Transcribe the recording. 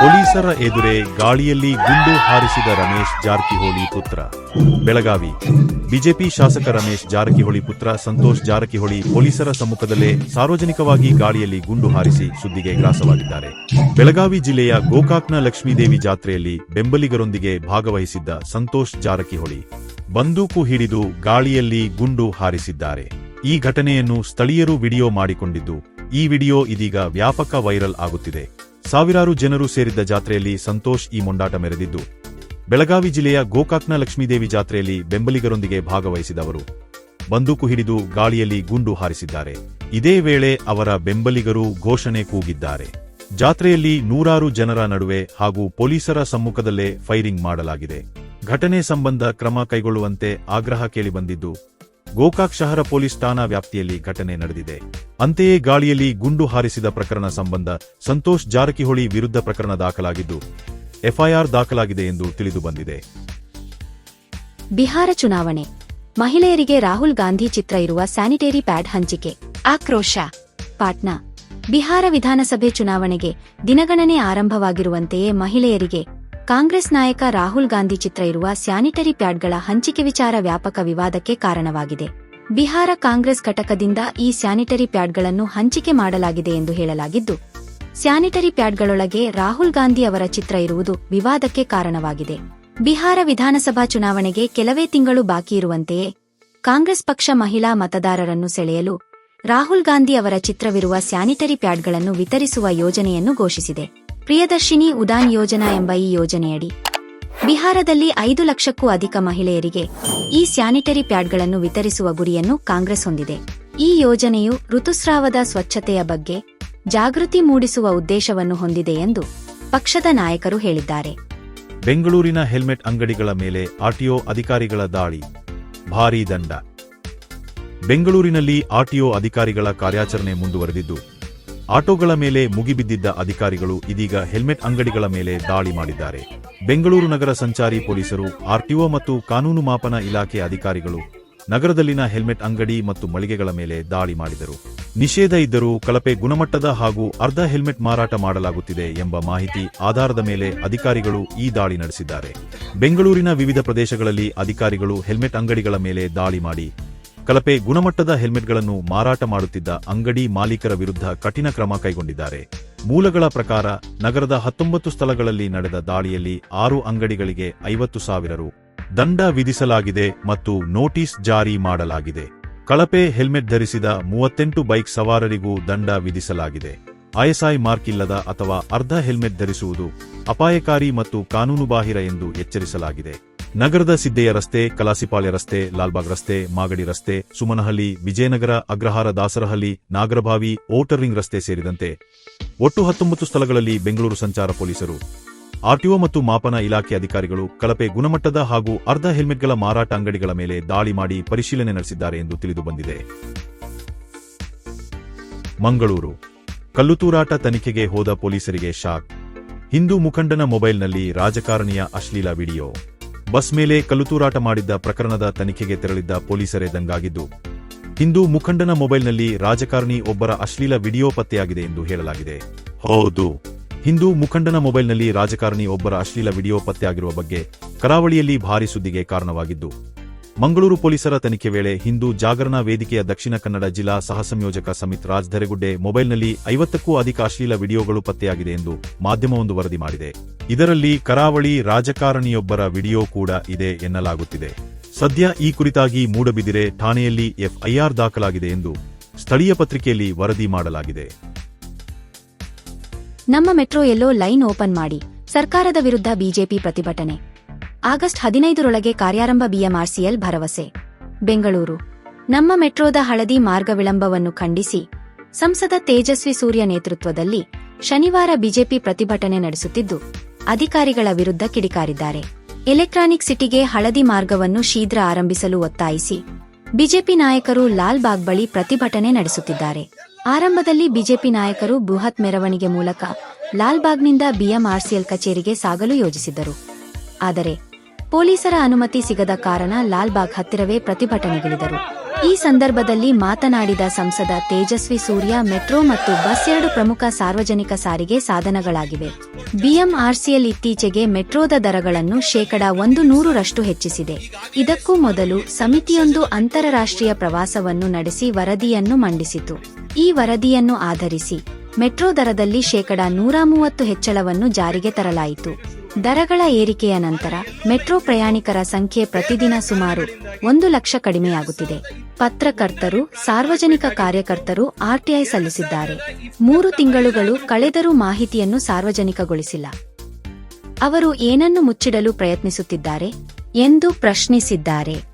ಪೊಲೀಸರ ಎದುರೇ ಗಾಳಿಯಲ್ಲಿ ಗುಂಡು ಹಾರಿಸಿದ ರಮೇಶ್ ಜಾರಕಿಹೊಳಿ ಪುತ್ರ. ಬೆಳಗಾವಿ. ಬಿಜೆಪಿ ಶಾಸಕ ರಮೇಶ್ ಜಾರಕಿಹೊಳಿ ಪುತ್ರ ಸಂತೋಷ್ ಜಾರಕಿಹೊಳಿ ಪೊಲೀಸರ ಸಮ್ಮುಖದಲ್ಲೇ ಸಾರ್ವಜನಿಕವಾಗಿ ಗಾಳಿಯಲ್ಲಿ ಗುಂಡು ಹಾರಿಸಿ ಸುದ್ದಿಗೆ ಗ್ರಾಸವಾಗಿದ್ದಾರೆ. ಬೆಳಗಾವಿ ಜಿಲ್ಲೆಯ ಗೋಕಾಕ್ನ ಲಕ್ಷ್ಮೀದೇವಿ ಜಾತ್ರೆಯಲ್ಲಿ ಬೆಂಬಲಿಗರೊಂದಿಗೆ ಭಾಗವಹಿಸಿದ್ದ ಸಂತೋಷ್ ಜಾರಕಿಹೊಳಿ. ಬಂದೂಕು ಹಿಡಿದು ಗಾಳಿಯಲ್ಲಿ ಗುಂಡು ಹಾರಿಸಿದ್ದಾರೆ. ಈ ಘಟನೆಯನ್ನು ಸ್ಥಳೀಯರು ವಿಡಿಯೋ ಮಾಡಿಕೊಂಡಿದ್ದು, ಈ ವಿಡಿಯೋ ಇದೀಗ ವ್ಯಾಪಕ ವೈರಲ್ ಆಗುತ್ತಿದೆ. ಸಾವಿರಾರು ಜನರು ಸೇರಿದ್ದ ಜಾತ್ರೆಯಲ್ಲಿ ಸಂತೋಷ್ ಈ ಮೊಂಡಾಟ ಮೆರೆದಿದ್ದು, ಬೆಳಗಾವಿ ಜಿಲ್ಲೆಯ ಗೋಕಾಕ್ನ ಲಕ್ಷ್ಮೀದೇವಿ ಜಾತ್ರೆಯಲ್ಲಿ ಬೆಂಬಲಿಗರೊಂದಿಗೆ ಭಾಗವಹಿಸಿದವರು. ಬಂದೂಕು ಹಿಡಿದು ಗಾಳಿಯಲ್ಲಿ ಗುಂಡು ಹಾರಿಸಿದ್ದಾರೆ. ಇದೇ ವೇಳೆ ಅವರ ಬೆಂಬಲಿಗರು ಘೋಷಣೆ ಕೂಗಿದ್ದಾರೆ. ಜಾತ್ರೆಯಲ್ಲಿ ನೂರಾರು ಜನರ ನಡುವೆ ಹಾಗೂ ಪೊಲೀಸರ ಸಮ್ಮುಖದಲ್ಲೇ ಫೈರಿಂಗ್ ಮಾಡಲಾಗಿದೆ. ಘಟನೆ ಸಂಬಂಧ ಕ್ರಮ ಕೈಗೊಳ್ಳುವಂತೆ ಆಗ್ರಹ ಕೇಳಿಬಂದಿದ್ದು ಗೋಕಾಕ್ ಶಹರ ಪೊಲೀಸ್ ಠಾಣಾ ವ್ಯಾಪ್ತಿಯಲ್ಲಿ ಘಟನೆ ನಡೆದಿದೆ. ಅಂತೆಯೇ ಗಾಳಿಯಲ್ಲಿ ಗುಂಡು ಹಾರಿಸಿದ ಪ್ರಕರಣ ಸಂಬಂಧ ಸಂತೋಷ್ ಜಾರಕಿಹೊಳಿ ವಿರುದ್ಧ ಪ್ರಕರಣ ದಾಖಲಾಗಿದ್ದು, ಎಫ್ಐಆರ್ ದಾಖಲಾಗಿದೆ ಎಂದು ತಿಳಿದುಬಂದಿದೆ ಬಿಹಾರ ಚುನಾವಣೆ. ಮಹಿಳೆಯರಿಗೆ ರಾಹುಲ್ ಗಾಂಧಿ ಚಿತ್ರ ಇರುವ ಸ್ಯಾನಿಟರಿ ಪ್ಯಾಡ್ ಹಂಚಿಕೆ. ಆಕ್ರೋಶ. ಪಾಟ್ನಾ. ಬಿಹಾರ ವಿಧಾನಸಭೆ ಚುನಾವಣೆಗೆ ದಿನಗಣನೆ ಆರಂಭವಾಗಿರುವಂತೆಯೇ ಮಹಿಳೆಯರಿಗೆ ಕಾಂಗ್ರೆಸ್ ನಾಯಕ ರಾಹುಲ್ ಗಾಂಧಿ ಚಿತ್ರ ಇರುವ ಸ್ಯಾನಿಟರಿ ಪ್ಯಾಡ್ಗಳ ಹಂಚಿಕೆ ವಿಚಾರ ವ್ಯಾಪಕ ವಿವಾದಕ್ಕೆ ಕಾರಣವಾಗಿದೆ. ಬಿಹಾರ ಕಾಂಗ್ರೆಸ್ ಘಟಕದಿಂದ ಈ ಸ್ಯಾನಿಟರಿ ಪ್ಯಾಡ್ಗಳನ್ನು ಹಂಚಿಕೆ ಮಾಡಲಾಗಿದೆ ಎಂದು ಹೇಳಲಾಗಿದ್ದು, ಸ್ಯಾನಿಟರಿ ಪ್ಯಾಡ್ಗಳೊಳಗೆ ರಾಹುಲ್ ಗಾಂಧಿ ಅವರ ಚಿತ್ರ ಇರುವುದು ವಿವಾದಕ್ಕೆ ಕಾರಣವಾಗಿದೆ. ಬಿಹಾರ ವಿಧಾನಸಭಾ ಚುನಾವಣೆಗೆ ಕೆಲವೇ ತಿಂಗಳು ಬಾಕಿ ಇರುವಂತೆಯೇ, ಕಾಂಗ್ರೆಸ್ ಪಕ್ಷ ಮಹಿಳಾ ಮತದಾರರನ್ನು ಸೆಳೆಯಲು ರಾಹುಲ್ ಗಾಂಧಿ ಅವರ ಚಿತ್ರವಿರುವ ಸ್ಯಾನಿಟರಿ ಪ್ಯಾಡ್ಗಳನ್ನು ವಿತರಿಸುವ ಯೋಜನೆಯನ್ನು ಘೋಷಿಸಿದೆ. ಪ್ರಿಯದರ್ಶಿನಿ ಉದಾನ್ ಯೋಜನಾ ಎಂಬ ಈ ಯೋಜನೆಯಡಿ ಬಿಹಾರದಲ್ಲಿ ಐದು ಲಕ್ಷಕ್ಕೂ ಅಧಿಕ ಮಹಿಳೆಯರಿಗೆ ಈ ಸ್ಯಾನಿಟರಿ ಪ್ಯಾಡ್ಗಳನ್ನು ವಿತರಿಸುವ ಗುರಿಯನ್ನು ಕಾಂಗ್ರೆಸ್ ಹೊಂದಿದೆ. ಈ ಯೋಜನೆಯು ಋತುಸ್ರಾವದ ಸ್ವಚ್ಛತೆಯ ಬಗ್ಗೆ ಜಾಗೃತಿ ಮೂಡಿಸುವ ಉದ್ದೇಶವನ್ನು ಹೊಂದಿದೆ ಎಂದು ಪಕ್ಷದ ನಾಯಕರು ಹೇಳಿದ್ದಾರೆ. ಬೆಂಗಳೂರಿನ ಹೆಲ್ಮೆಟ್ ಅಂಗಡಿಗಳ ಮೇಲೆ ಆರ್ಟಿಒ ಅಧಿಕಾರಿಗಳ ದಾಳಿ, ಭಾರೀ ದಂಡ. ಬೆಂಗಳೂರಿನಲ್ಲಿ ಆರ್ಟಿಒ ಅಧಿಕಾರಿಗಳ ಕಾರ್ಯಾಚರಣೆ ಮುಂದುವರೆದಿದ್ದು ಆಟೋಗಳ ಮೇಲೆ ಮುಗಿಬಿದ್ದಿದ್ದ ಅಧಿಕಾರಿಗಳು ಇದೀಗ ಹೆಲ್ಮೆಟ್ ಅಂಗಡಿಗಳ ಮೇಲೆ ದಾಳಿ ಮಾಡಿದ್ದಾರೆ. ಬೆಂಗಳೂರು ನಗರ ಸಂಚಾರಿ ಪೊಲೀಸರು, ಆರ್ಟಿಒ ಮತ್ತು ಕಾನೂನು ಮಾಪನ ಇಲಾಖೆ ಅಧಿಕಾರಿಗಳು ನಗರದಲ್ಲಿನ ಹೆಲ್ಮೆಟ್ ಅಂಗಡಿ ಮತ್ತು ಮಳಿಗೆಗಳ ಮೇಲೆ ದಾಳಿ ಮಾಡಿದರು. ನಿಷೇಧ ಇದ್ದರೂ ಕಳಪೆ ಗುಣಮಟ್ಟದ ಹಾಗೂ ಅರ್ಧ ಹೆಲ್ಮೆಟ್ ಮಾರಾಟ ಮಾಡಲಾಗುತ್ತಿದೆ ಎಂಬ ಮಾಹಿತಿ ಆಧಾರದ ಮೇಲೆ ಅಧಿಕಾರಿಗಳು ಈ ದಾಳಿ ನಡೆಸಿದ್ದಾರೆ. ಬೆಂಗಳೂರಿನ ವಿವಿಧ ಪ್ರದೇಶಗಳಲ್ಲಿ ಅಧಿಕಾರಿಗಳು ಹೆಲ್ಮೆಟ್ ಅಂಗಡಿಗಳ ಮೇಲೆ ದಾಳಿ ಮಾಡಿ ಕಳಪೆ ಗುಣಮಟ್ಟದ ಹೆಲ್ಮೆಟ್ಗಳನ್ನು ಮಾರಾಟ ಮಾಡುತ್ತಿದ್ದ ಅಂಗಡಿ ಮಾಲೀಕರ ವಿರುದ್ಧ ಕಠಿಣ ಕ್ರಮ ಕೈಗೊಂಡಿದ್ದಾರೆ. ಮೂಲಗಳ ಪ್ರಕಾರ ನಗರದ ಹತ್ತೊಂಬತ್ತು ಸ್ಥಳಗಳಲ್ಲಿ ನಡೆದ ದಾಳಿಯಲ್ಲಿ ಆರು ಅಂಗಡಿಗಳಿಗೆ ಐವತ್ತು ಸಾವಿರ ರು ದಂಡ ವಿಧಿಸಲಾಗಿದೆ ಮತ್ತು ನೋಟಿಸ್ ಜಾರಿ ಮಾಡಲಾಗಿದೆ. ಕಳಪೆ ಹೆಲ್ಮೆಟ್ ಧರಿಸಿದ ಮೂವತ್ತೆಂಟು ಬೈಕ್ ಸವಾರರಿಗೂ ದಂಡ ವಿಧಿಸಲಾಗಿದೆ. ಐಎಸ್ಐ ಮಾರ್ಕ್ ಇಲ್ಲದ ಅಥವಾ ಅರ್ಧ ಹೆಲ್ಮೆಟ್ ಧರಿಸುವುದು ಅಪಾಯಕಾರಿ ಮತ್ತು ಕಾನೂನುಬಾಹಿರ ಎಂದು ಎಚ್ಚರಿಸಲಾಗಿದೆ. ನಗರದ ಸಿದ್ದೆಯ ರಸ್ತೆ, ಕಲಾಸಿಪಾಳ್ಯ ರಸ್ತೆ, ಲಾಲ್ಬಾಗ್ ರಸ್ತೆ, ಮಾಗಡಿ ರಸ್ತೆ, Sumanahalli, Vijayanagar, Agrahara Dasarahalli, Nagarabhavi outer ring ring ರಸ್ತೆ ಸೇರಿದಂತೆ ಒಟ್ಟು ಹತ್ತೊಂಬತ್ತು ಸ್ಥಳಗಳಲ್ಲಿ ಬೆಂಗಳೂರು ಸಂಚಾರ ಪೊಲೀಸರು. ಆರ್ಟಿಒ ಮತ್ತು ಮಾಪನ ಇಲಾಖೆ ಅಧಿಕಾರಿಗಳು ಕಳಪೆ ಗುಣಮಟ್ಟದ ಹಾಗೂ ಅರ್ಧ ಹೆಲ್ಮೆಟ್ಗಳ ಮಾರಾಟ ಅಂಗಡಿಗಳ ಮೇಲೆ ದಾಳಿ ಮಾಡಿ ಪರಿಶೀಲನೆ ನಡೆಸಿದ್ದಾರೆ ಎಂದು ತಿಳಿದುಬಂದಿದೆ ಮಂಗಳೂರು. ಕಲ್ಲುತೂರಾಟ ತನಿಖೆಗೆ ಹೋದ ಪೊಲೀಸರಿಗೆ ಶಾಕ್. ಹಿಂದೂ ಮುಖಂಡನ ಮೊಬೈಲ್ನಲ್ಲಿ ರಾಜಕಾರಣಿಯ ಅಶ್ಲೀಲ ವಿಡಿಯೋ. ಬಸ್ ಮೇಲೆ ಕಲ್ಲುತೂರಾಟ ಮಾಡಿದ್ದ ಪ್ರಕರಣದ ತನಿಖೆಗೆ ತೆರಳಿದ್ದ ಪೊಲೀಸರೇ ದಂಗಾಗಿದ್ದು ಹಿಂದೂ ಮುಖಂಡನ ಮೊಬೈಲ್ನಲ್ಲಿ ರಾಜಕಾರಣಿ ಒಬ್ಬರ ಅಶ್ಲೀಲ ವಿಡಿಯೋ ಪತ್ತೆಯಾಗಿದೆ ಎಂದು ಹೇಳಲಾಗಿದೆ. ಹೌದು. ಹಿಂದೂ ಮುಖಂಡನ ಮೊಬೈಲ್ನಲ್ಲಿ ರಾಜಕಾರಣಿ ಒಬ್ಬರ ಅಶ್ಲೀಲ ವಿಡಿಯೋ ಪತ್ತೆಯಾಗಿರುವ ಬಗ್ಗೆ ಕರಾವಳಿಯಲ್ಲಿ ಭಾರೀ ಸುದ್ದಿಗೆ ಕಾರಣವಾಗಿದ್ದು ಮಂಗಳೂರು ಪೊಲೀಸರ ತನಿಖೆ ವೇಳೆ ಹಿಂದೂ ಜಾಗರಣಾ ವೇದಿಕೆಯ ದಕ್ಷಿಣ ಕನ್ನಡ ಜಿಲ್ಲಾ ಸಹ ಸಂಯೋಜಕ ಸಮಿತ್ ರಾಜ್ ಧರೆಗುಡ್ಡೆ ಮೊಬೈಲ್ನಲ್ಲಿ ಐವತ್ತಕ್ಕೂ ಅಧಿಕ ಅಶ್ಲೀಲ ವಿಡಿಯೋಗಳು ಪತ್ತೆಯಾಗಿದೆ ಎಂದು ಮಾಧ್ಯಮವೊಂದು ವರದಿ ಮಾಡಿದೆ. ಇದರಲ್ಲಿ ಕರಾವಳಿ ರಾಜಕಾರಣಿಯೊಬ್ಬರ ವಿಡಿಯೋ ಕೂಡ ಇದೆ ಎನ್ನಲಾಗುತ್ತಿದೆ. ಸದ್ಯ ಈ ಕುರಿತಾಗಿ ಮೂಡಬಿದಿರೆ ಠಾಣೆಯಲ್ಲಿ ಎಫ್ಐಆರ್ ದಾಖಲಾಗಿದೆ ಎಂದು ಸ್ಥಳೀಯ ಪತ್ರಿಕೆಯಲ್ಲಿ ವರದಿ ಮಾಡಲಾಗಿದೆ. ನಮ್ಮ ಮೆಟ್ರೋ ಎಲ್ಲೋ ಲೈನ್ ಓಪನ್ ಮಾಡಿ, ಸರ್ಕಾರದ ವಿರುದ್ಧ ಬಿಜೆಪಿ ಪ್ರತಿಭಟನೆ. ಆಗಸ್ಟ್ ಹದಿನೈದರೊಳಗೆ ಕಾರ್ಯಾರಂಭ ಬಿಎಂಆರ್ಸಿಎಲ್ ಭರವಸೆ. ಬೆಂಗಳೂರು. ನಮ್ಮ ಮೆಟ್ರೋದ ಹಳದಿ ಮಾರ್ಗ ವಿಳಂಬವನ್ನು ಖಂಡಿಸಿ, ಸಂಸದ ತೇಜಸ್ವಿ ಸೂರ್ಯ ನೇತೃತ್ವದಲ್ಲಿ ಶನಿವಾರ ಬಿಜೆಪಿ ಪ್ರತಿಭಟನೆ ನಡೆಸುತ್ತಿದ್ದು, ಅಧಿಕಾರಿಗಳ ವಿರುದ್ಧ ಕಿಡಿಕಾರಿದ್ದಾರೆ. ಎಲೆಕ್ಟ್ರಾನಿಕ್ ಸಿಟಿಗೆ ಹಳದಿ ಮಾರ್ಗವನ್ನು ಶೀಘ್ರ ಆರಂಭಿಸಲು ಒತ್ತಾಯಿಸಿ, ಬಿಜೆಪಿ ನಾಯಕರು ಲಾಲ್ ಬಾಗ್ ಬಳಿ ಪ್ರತಿಭಟನೆ ನಡೆಸುತ್ತಿದ್ದಾರೆ. ಆರಂಭದಲ್ಲಿ ಬಿಜೆಪಿ ನಾಯಕರು ಬೃಹತ್ ಮೆರವಣಿಗೆ ಮೂಲಕ ಲಾಲ್ ಬಾಗ್ನಿಂದ ಬಿಎಂಆರ್ಸಿಎಲ್ ಕಚೇರಿಗೆ ಸಾಗಲು ಯೋಜಿಸಿದ್ದರು. ಆದರೆ ಪೊಲೀಸರ ಅನುಮತಿ ಸಿಗದ ಕಾರಣ ಲಾಲ್ಬಾಗ್ ಹತ್ತಿರವೇ ಪ್ರತಿಭಟನೆಗಿಳಿದರು. ಈ ಸಂದರ್ಭದಲ್ಲಿ ಮಾತನಾಡಿದ ಸಂಸದ ತೇಜಸ್ವಿ ಸೂರ್ಯ, ಮೆಟ್ರೋ ಮತ್ತು ಬಸ್ ಎರಡು ಪ್ರಮುಖ ಸಾರ್ವಜನಿಕ ಸಾರಿಗೆ ಸಾಧನಗಳಾಗಿವೆ. ಬಿಎಂಆರ್ಸಿಎಲ್ ಇತ್ತೀಚೆಗೆ ಮೆಟ್ರೋದ ದರಗಳನ್ನು ಶೇಕಡಾ ಒಂದು ನೂರರಷ್ಟು ಹೆಚ್ಚಿಸಿದೆ. ಇದಕ್ಕೂ ಮೊದಲು ಸಮಿತಿಯೊಂದು ಅಂತಾರಾಷ್ಟ್ರೀಯ ಪ್ರವಾಸವನ್ನು ನಡೆಸಿ ವರದಿಯನ್ನು ಮಂಡಿಸಿತು. ಈ ವರದಿಯನ್ನು ಆಧರಿಸಿ ಮೆಟ್ರೋ ದರದಲ್ಲಿ ಶೇಕಡಾ ನೂರ ಮೂವತ್ತು ಹೆಚ್ಚಳವನ್ನು ಜಾರಿಗೆ ತರಲಾಯಿತು. ದರಗಳ ಏರಿಕೆಯ ನಂತರ ಮೆಟ್ರೋ ಪ್ರಯಾಣಿಕರ ಸಂಖ್ಯೆ ಪ್ರತಿದಿನ ಸುಮಾರು ಒಂದು ಲಕ್ಷ ಕಡಿಮೆಯಾಗುತ್ತಿದೆ. ಪತ್ರಕರ್ತರು, ಸಾರ್ವಜನಿಕ ಕಾರ್ಯಕರ್ತರು ಆರ್ಟಿಐ ಸಲ್ಲಿಸಿದ್ದಾರೆ. ಮೂರು ತಿಂಗಳುಗಳು ಕಳೆದರೂ ಮಾಹಿತಿಯನ್ನು ಸಾರ್ವಜನಿಕಗೊಳಿಸಿಲ್ಲ. ಅವರು ಏನನ್ನು ಮುಚ್ಚಿಡಲು ಪ್ರಯತ್ನಿಸುತ್ತಿದ್ದಾರೆ ಎಂದು ಪ್ರಶ್ನಿಸಿದ್ದಾರೆ.